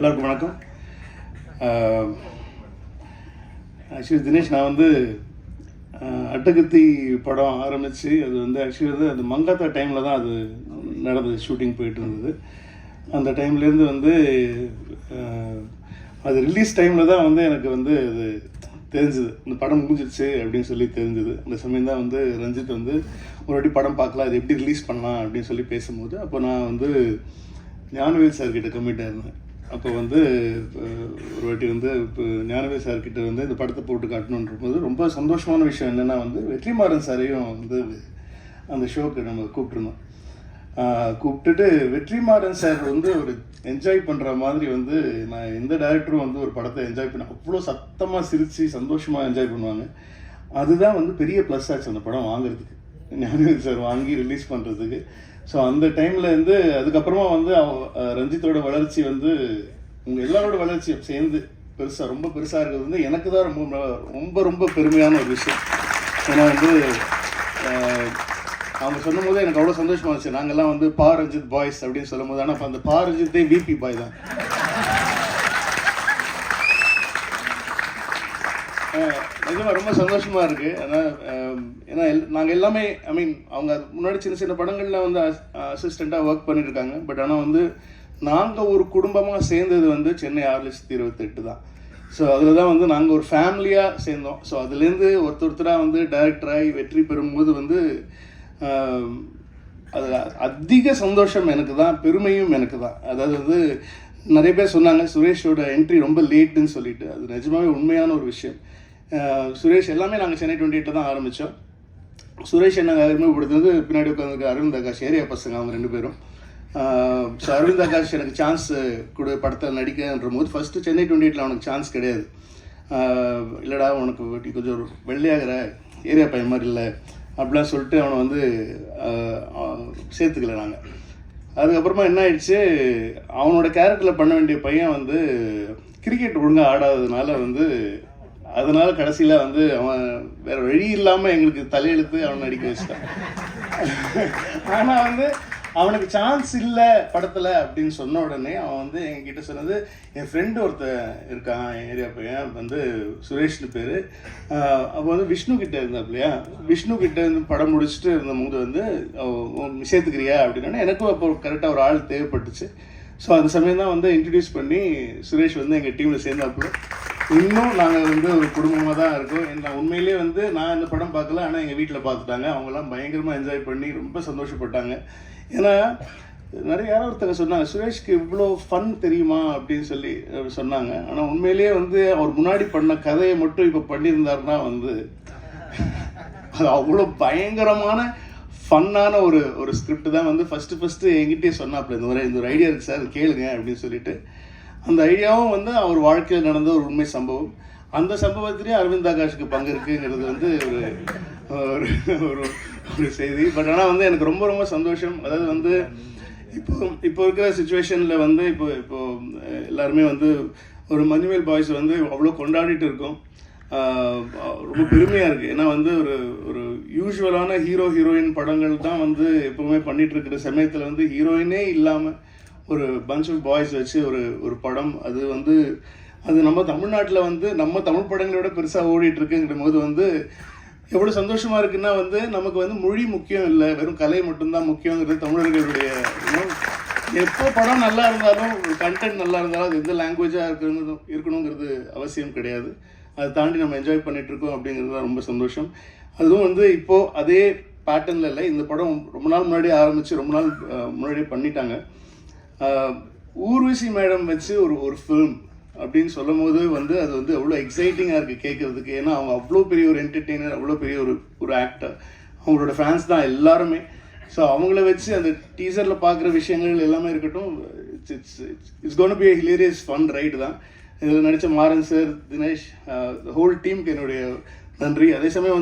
எல்லாருக்கும் வணக்கம். ஆக்சுவலி தினேஷ் நான் வந்து அட்டகத்தி படம் ஆரம்பித்து அது வந்து ஆக்சுவலி வந்து அது மங்காத்தா டைமில் தான் அது நடந்தது ஷூட்டிங் போயிட்டு இருந்தது. அந்த டைம்லேருந்து வந்து அது ரிலீஸ் டைமில் தான் வந்து எனக்கு வந்து அது தெரிஞ்சுது. இந்த படம் முடிஞ்சிருச்சு அப்படின்னு சொல்லி தெரிஞ்சுது. அந்த சமயம் தான் வந்து ரஞ்சித் வந்து ஒரு வாட்டி படம் பார்க்கலாம் அது எப்படி ரிலீஸ் பண்ணலாம் அப்படின்னு சொல்லி பேசும்போது அப்போ நான் வந்து ஞானவேல் சார் கம்மிட்டாக இருந்தேன் அப்போ வந்து ஒரு வாட்டி வந்து இப்போ ஞானவே சார்கிட்ட வந்து இந்த படத்தை போட்டு காட்டணுன்ற போது ரொம்ப சந்தோஷமான விஷயம் என்னென்னா வந்து வெற்றிமாறன் சாரையும் வந்து அந்த ஷோக்கு நம்ம கூப்பிட்டுருந்தோம். கூப்பிட்டுட்டு வெற்றிமாறன் சார் வந்து ஒரு என்ஜாய் பண்ணுற மாதிரி வந்து நான் எந்த டேரக்டரும் வந்து ஒரு படத்தை என்ஜாய் பண்ண அவ்வளோ சத்தமாக சிரித்து சந்தோஷமாக என்ஜாய் பண்ணுவாங்க. அதுதான் வந்து பெரிய ப்ளஸ் ஆச்சு அந்த படம் வாங்குறதுக்கு. ஞானவேல் சார் வாங்கி ரிலீஸ் பண்ணுறதுக்கு ஸோ அந்த டைமில் இருந்து அதுக்கப்புறமா வந்து அவ- ரஞ்சித்தோட வளர்ச்சி வந்து உங்கள் எல்லாரோட வளர்ச்சியும் சேர்ந்து பெருசாக ரொம்ப பெருசாக இருக்கிறது வந்து எனக்கு தான் ரொம்ப ரொம்ப ரொம்ப பெருமையான ஒரு விஷயம். ஏன்னா வந்து அவங்க சொல்லும் போது எனக்கு அவ்வளோ சந்தோஷமாக இருந்துச்சு. நாங்கள்லாம் வந்து பா ரஞ்சித் பாய்ஸ் அப்படின்னு சொல்லும் போது ஆனால் அந்த பா ரஞ்சித்தே விபி பாய் தான். நிஜமாக ரொம்ப சந்தோஷமாக இருக்குது ஏன்னா ஏன்னா எல்- நாங்கள் எல்லாமே ஐ மீன் அவங்க முன்னாடி சின்ன சின்ன படங்களில் வந்து அசிஸ்டண்ட்டாக ஒர்க் பண்ணியிருக்காங்க இருக்காங்க பட் ஆனால் வந்து நாங்கள் ஒரு குடும்பமாக சேர்ந்தது வந்து சென்னை ஆறு லட்சத்தி இருபத்தெட்டு தான். ஸோ அதில் தான் வந்து நாங்கள் ஒரு ஃபேமிலியாக சேர்ந்தோம். ஸோ அதுலேருந்து ஒருத்தர் ஒருத்தராக வந்து டைரக்டராகி வெற்றி பெறும்போது வந்து அது அதிக சந்தோஷம் எனக்கு தான் பெருமையும் எனக்கு தான். அதாவது வந்து நிறைய பேர் சொன்னாங்க சுரேஷோட என்ட்ரி ரொம்ப லேட்டுன்னு சொல்லிட்டு. அது நிஜமாவே உண்மையான ஒரு விஷயம். சுரேஷ் எல்லாமே நாங்கள் சென்னை டுவெண்ட்டி எயிட்டில் தான் ஆரம்பித்தோம் சுரேஷ் என்ன அறிமுகப்படுத்துனது பின்னாடி உட்காந்துருக்க அரவிந்த் ஆகாஷ் ஏரியா பசங்க அவங்க ரெண்டு பேரும். ஸோ அரவிந்த் ஆகாஷ் எனக்கு சான்ஸ் கொடு படத்தில் நடிக்கன்ற போது ஃபஸ்ட்டு சென்னை டுவெண்ட்டி எயிட்டில் அவனுக்கு சான்ஸ் கிடையாது. இல்லைடா உனக்கு நீ கொஞ்சம் ஒரு வெள்ளையாகிற ஏரியா பையன் மாதிரி இல்லை. அப்படிலாம் சொல்லிட்டு அவனை வந்து சேர்த்துக்கல நாங்கள் அதுக்கப்புறமா என்ன ஆயிடுச்சு? அவனோட கேரக்டரில் பண்ண வேண்டிய பையன் வந்து கிரிக்கெட் ஒழுங்காக ஆடாததுனால வந்து அதனால கடைசியில் வந்து அவன் வேற வழி இல்லாமல் எங்களுக்கு தலையெழுத்து அவனை நடிக்க வச்சிட்டான். ஆனால் வந்து அவனுக்கு சான்ஸ் இல்லை படத்தில் அப்படின்னு சொன்ன உடனே அவன் வந்து என்கிட்ட சொன்னது என் ஃப்ரெண்டு ஒருத்தன் இருக்கான் என் ஏரியா பையன் வந்து சுரேஷ்னு பேர். அப்போ வந்து விஷ்ணு கிட்டே இருந்தாப்லையா? விஷ்ணு கிட்டே இருந்து படம் முடிச்சுட்டு இருந்தபோது வந்து சேர்த்துக்கிறியா? அப்படின்னா எனக்கும் அப்போ கரெக்டாக ஒரு ஆள் தேவைப்பட்டுச்சு. ஸோ அந்த சமயம் தான் வந்து இன்ட்ரடியூஸ் பண்ணி சுரேஷ் வந்து எங்கள் டீமில் சேர்ந்தாப்புல. இன்னும் நாங்கள் வந்து ஒரு குடும்பமாக தான் இருக்கோம். நான் உண்மையிலேயே வந்து நான் இந்த படம் பார்க்கல. ஆனால் எங்கள் வீட்டில் பார்த்துட்டாங்க. அவங்கெல்லாம் பயங்கரமாக என்ஜாய் பண்ணி ரொம்ப சந்தோஷப்பட்டாங்க. ஏன்னா நிறைய யாரோ ஒருத்தங்க சொன்னாங்க சுரேஷ்க்கு இவ்வளோ ஃபன் தெரியுமா? அப்படின்னு சொல்லி சொன்னாங்க. ஆனால் உண்மையிலேயே வந்து அவர் முன்னாடி பண்ண கதையை மட்டும் இப்போ பண்ணியிருந்தாருன்னா வந்து அது அவ்வளோ பயங்கரமான ஃபன்னான ஒரு ஒரு ஸ்கிரிப்ட் தான் வந்து ஃபஸ்ட்டு ஃபஸ்ட்டு என்கிட்டயே சொன்னாப்புல இந்த ஒரு இந்த ஒரு ஐடியா இருக்குது சார் கேளுங்க அப்படின்னு சொல்லிட்டு. அந்த ஐடியாவும் வந்து அவர் வாழ்க்கையில் நடந்த ஒரு உண்மை சம்பவம். அந்த சம்பவத்திலேயே அரவிந்த் ஆகாஷுக்கு பங்கு இருக்குங்கிறது வந்து ஒரு ஒரு ஒரு செய்தி. பட் ஆனால் வந்து எனக்கு ரொம்ப ரொம்ப சந்தோஷம். அதாவது வந்து இப்போ இப்போ இருக்கிற சுச்சுவேஷனில் வந்து இப்போ இப்போ எல்லாருமே வந்து ஒரு மஞ்சுமேல் பாய்ஸ் வந்து அவ்வளோ கொண்டாடிட்டு இருக்கோம். ரொம்ப பெருமையாக இருக்குது ஏன்னா வந்து ஒரு ஒரு யூஸ்வலான ஹீரோ ஹீரோயின் படங்கள் தான் வந்து எப்பவுமே பண்ணிகிட்டு இருக்கிற சமயத்தில் வந்து ஹீரோயினே இல்லாமல் ஒரு பஞ்ச் ஆஃப் பாய்ஸ் வச்சு ஒரு ஒரு படம். அது வந்து அது நம்ம தமிழ்நாட்டில் வந்து நம்ம தமிழ் படங்களோட பெருசாக ஓடிட்டு இருக்குங்கிற போது வந்து எவ்வளோ சந்தோஷமா இருக்குன்னா வந்து நமக்கு வந்து மொழி முக்கியம் இல்லை. வெறும் கலை மட்டும்தான் முக்கியங்கிறது தமிழர்களுடைய எப்போ படம் நல்லா இருந்தாலும் கண்டென்ட் நல்லா இருந்தாலும் அது எந்த லாங்குவேஜாக இருக்கணும் இருக்கணுங்கிறது அவசியம் கிடையாது. அதை தாண்டி நம்ம என்ஜாய் பண்ணிட்டு இருக்கோம் அப்படிங்கிறது தான் ரொம்ப சந்தோஷம். அதுவும் வந்து இப்போது அதே பேட்டர்னில் இல்லை. இந்த படம் ரொம்ப நாள் முன்னாடியே ஆரம்பித்து ரொம்ப நாள் முன்னாடியே பண்ணிட்டாங்க. ஊர்வசி மேடம் வச்சு ஒரு ஒரு ஃபிலிம் அப்படின்னு சொல்லும் போது வந்து அது வந்து அவ்வளோ எக்ஸைட்டிங்காக இருக்குது கேட்குறதுக்கு ஏன்னா அவங்க அவ்வளோ பெரிய ஒரு என்டர்டெய்னர் அவ்வளோ பெரிய ஒரு ஒரு ஆக்டர் அவங்களோட ஃபேன்ஸ் தான் எல்லாருமே. ஸோ அவங்கள வச்சு அந்த டீசரில் பார்க்குற விஷயங்கள் எல்லாமே இருக்கட்டும் it's it's it's gonna be hilarious fun ride தான். இதில் நடித்த மாறன் சார் தினேஷ் ஹோல் டீமுக்கு என்னுடைய நன்றி. அதே சமயம் வந்து